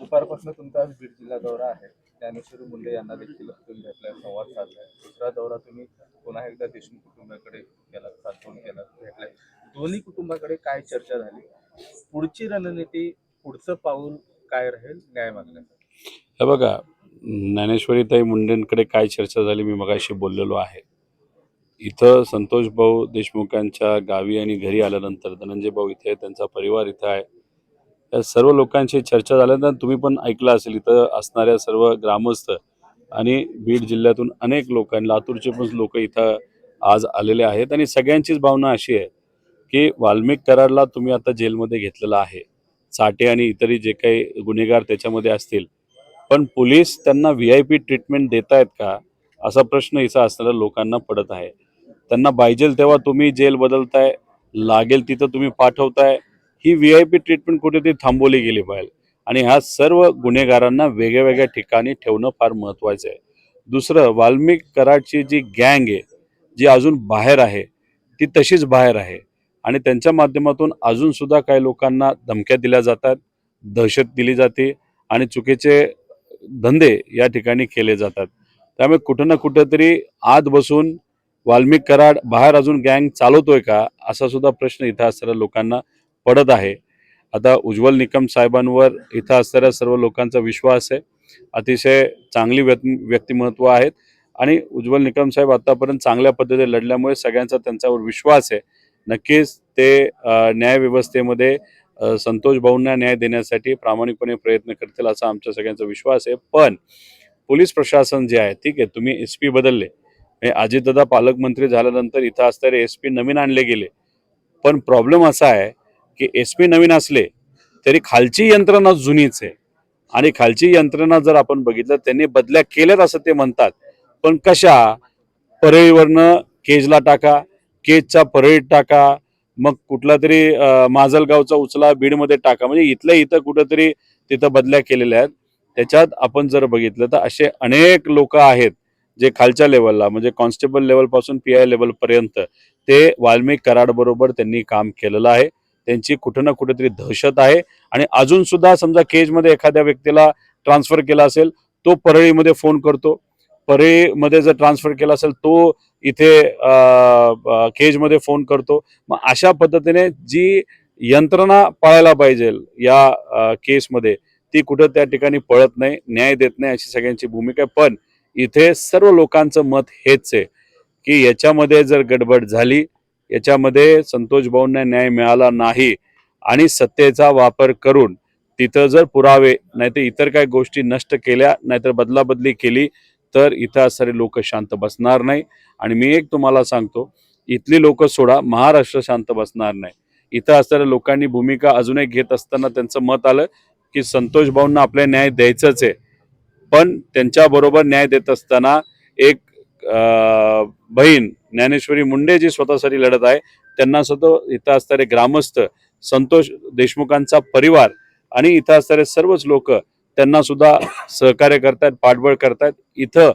दुपारपासून तुमचा आज बीड जिल्हा दौरा आहे. ज्ञानेश्वर मुंडे यांना देखील तुम्ही भेटलाय संवाद साधलाय. दुसरा दौरा तुम्ही पुन्हा एकदा देशमुख कुटुंबाकडे गेला सातवून केला भेटलाय. दोन्ही कुटुंबाकडे काय चर्चा झाली? पुढची रणनीती पुढचं पाऊल काय राहील न्याय मागण्यासाठी हे बघा ज्ञानेश्वरीताई मुंडेंकडे काय चर्चा झाली मी मगाशी बोललेलो आहे. इथं संतोष भाऊ देशमुखांच्या गावी आणि घरी आल्यानंतर धनंजय भाऊ इथे आहे, त्यांचा परिवार इथं आहे. या सर्व लोकांशी चर्चा झाल्यानंतर तुम्ही पण ऐकलं असेल इथं असणाऱ्या सर्व ग्रामस्थ आणि बीड जिल्ह्यातून अनेक लोकांनी लातूरचे पण लोक इथं आज आलेले आहेत. आणि सगळ्यांचीच भावना अशी आहे की वाल्मिक करारला तुम्ही आता जेलमध्ये घेतलेला आहे. चाटे आणि इतरही जे काही गुन्हेगार त्याच्यामध्ये असतील. पण पोलीस त्यांना व्ही आय पी ट्रीटमेंट देत आहेत का? असा प्रश्न इथं असणाऱ्या लोकांना पडत आहे. त्यांना पाहिजेल तेव्हा तुम्ही जेल बदलताय लागेल तिथं तुम्ही पाठवताय. ही व्ही आय पी ट्रीटमेंट कुठेतरी थांबवली गेली पाहिजे. आणि ह्या सर्व गुन्हेगारांना वेगळ्या वेगळ्या ठिकाणी ठेवणं फार महत्त्वाचं आहे. दुसरं वाल्मिक कराडची जी गँग आहे जी अजून बाहेर आहे ती तशीच बाहेर आहे. आणि त्यांच्या माध्यमातून अजूनसुद्धा काही लोकांना धमक्या दिल्या जातात दहशत दिली जाते आणि चुकीचे धंदे या ठिकाणी केले जातात. त्यामुळे कुठं ना कुठंतरी आत बसून वाल्मिक कराड बाहेर अजून गँग चालवतोय का असा सुद्धा प्रश्न इथं असणाऱ्या लोकांना पडत आहे. आता उज्ज्वल निकम साहेबांवर इथं असणाऱ्या सर्व लोकांचा विश्वास आहे. अतिशय चांगली व्य व्यक्तिमत्व आहेत. आणि उज्ज्वल निकम साहेब आतापर्यंत चांगल्या पद्धतीने लढल्यामुळे सगळ्यांचा त्यांच्यावर विश्वास आहे. नक्कीच ते न्यायव्यवस्थेमध्ये संतोष भाऊंना न्याय देण्यासाठी प्रामाणिकपणे प्रयत्न करतील असा आमच्या सगळ्यांचा विश्वास आहे. पण पोलीस प्रशासन जे आहे ठीक आहे तुम्ही एस पी बदलले. हे अजितदादा पालकमंत्री झाल्यानंतर इथं असणारे एस पी नवीन आणले गेले. पण प्रॉब्लेम असा आहे की एस पी नवीन असले तरी खालची यंत्रणा जुनीच आहे. आणि खालची यंत्रणा जर आपण बघितलं त्यांनी बदल्या केल्यात असं ते म्हणतात. पण कशा? परळीवरनं केजला टाका केजचा परळीत टाका मग कुठला तरी माजलगावचा उचला बीडमध्ये टाका. म्हणजे इथल्या इथं कुठंतरी तिथं बदल्या केलेल्या आहेत. त्याच्यात आपण जर बघितलं तर असे अनेक लोक आहेत जे खालच्या लेवलला म्हणजे कॉन्स्टेबल लेवलपासून पी आय लेवलपर्यंत ते वाल्मिक कराड बरोबर त्यांनी काम केलेलं आहे. त्यांची कुठं ना कुठेतरी दहशत आहे. आणि अजून सुद्धा समजा केजमध्ये एखाद्या व्यक्तीला ट्रान्सफर केला असेल तो परळीमध्ये फोन करतो. परळीमध्ये जर ट्रान्सफर केला असेल तो इथे केजमध्ये फोन करतो. मग अशा पद्धतीने जी यंत्रणा पाळायला पाहिजे या केसमध्ये ती कुठं त्या ठिकाणी पळत नाही न्याय देत नाही अशी सगळ्यांची भूमिका आहे. पण इथे सर्व लोकांचं मत हेच आहे की याच्यामध्ये जर गडबड झाली याच्यामध्ये संतोष भाऊंना न्याय मिळाला नाही आणि सत्तेचा वापर करून तिथं जर पुरावे नाहीतर इतर काही गोष्टी नष्ट केल्या नाहीतर बदलाबदली केली तर इथं असणारे लोक शांत बसणार नाही. आणि मी एक तुम्हाला सांगतो इथली लोक सोडा महाराष्ट्र शांत बसणार नाही. इथं असणाऱ्या लोकांनी भूमिका अजून एक घेत असताना त्यांचं मत आलं की संतोष भाऊंना आपले न्याय द्यायचंच आहे. पण त्यांच्याबरोबर न्याय देत असताना एक बहीण ज्ञानेश्वरी मुंडे जी स्वतःसाठी लढत आहे त्यांना सुद्धा इथं असणारे ग्रामस्थ संतोष देशमुखांचा परिवार आणि इथं असणारे सर्वच लोक त्यांना सुद्धा सहकार्य करतायत पाठबळ करतायत. इथं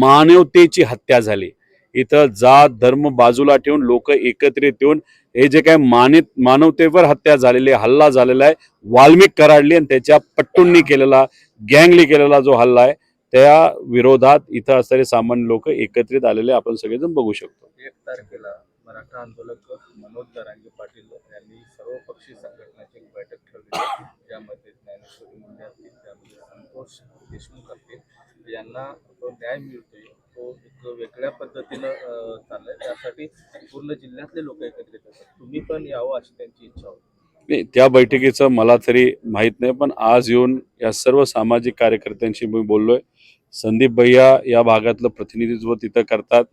मानवतेची हत्या झाली. इथं जात धर्म बाजूला ठेवून लोक एकत्रित येऊन हे जे काय मानित मानवतेवर हत्या झालेली हल्ला झालेला आहे वाल्मिक कराडली आणि त्याच्या पट्टूंनी केलेला गँगली केलेला जो हल्ला आहे त्या विरोधात इथं असणारे सामान्य लोक एकत्रित आलेले आपण सगळेजण बघू शकतो. एक तारखेला मराठा आंदोलक मनोज दरांगे पाटील यांनी सर्व पक्षी संघटनाची एक बैठक ठेवली. ज्यामध्ये ज्ञानेश्वरी मुंडे असतील त्यामध्ये संतोष देशमुख असतील. यांना तो न्याय मिळतोय तो एक वेगळ्या पद्धतीनं चाललाय. त्यासाठी पूर्ण जिल्ह्यातले लोक एकत्रित होतात तुम्ही पण यावं अशी त्यांची इच्छा होती. नाही, त्या बैठकीचं मला तरी माहीत नाही पण आज येऊन या सर्व सामाजिक कार्यकर्त्यांशी मी बोललोय. संदीप भैया या भागातलं प्रतिनिधित्व तिथं करतात.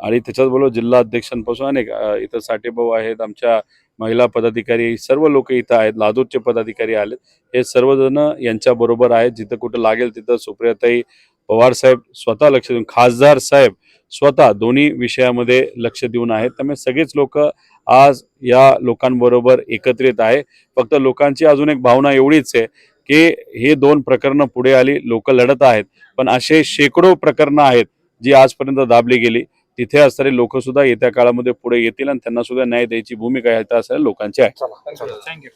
आणि त्याच्याचबरोबर जिल्हा अध्यक्षांपासून अनेक इथं साठेभाऊ आहेत आमच्या महिला पदाधिकारी सर्व लोक इथं आहेत लादूरचे पदाधिकारी आले हे सर्वजण यांच्या बरोबर आहेत. जिथं कुठं लागेल तिथं सुप्रियाताई पवार साहेब स्वतः लक्ष देऊन खासदार साहेब स्वतः दोन्ही विषयामध्ये लक्ष देऊन आहेत. त्यामुळे सगळेच लोक आज या लोकांबरोबर एकत्रित आहे फक्त लोकांची अजून एक भावना एवढीच आहे की हे दोन प्रकरणं पुढे आली लोक लढत आहेत. पण असे शेकडो प्रकरणं आहेत जी आजपर्यंत दाबली गेली. तिथे असणारे लोक सुद्धा येत्या काळामध्ये पुढे येतील आणि त्यांना सुद्धा न्याय द्यायची भूमिका इथं असणाऱ्या लोकांची आहे. थँक्यू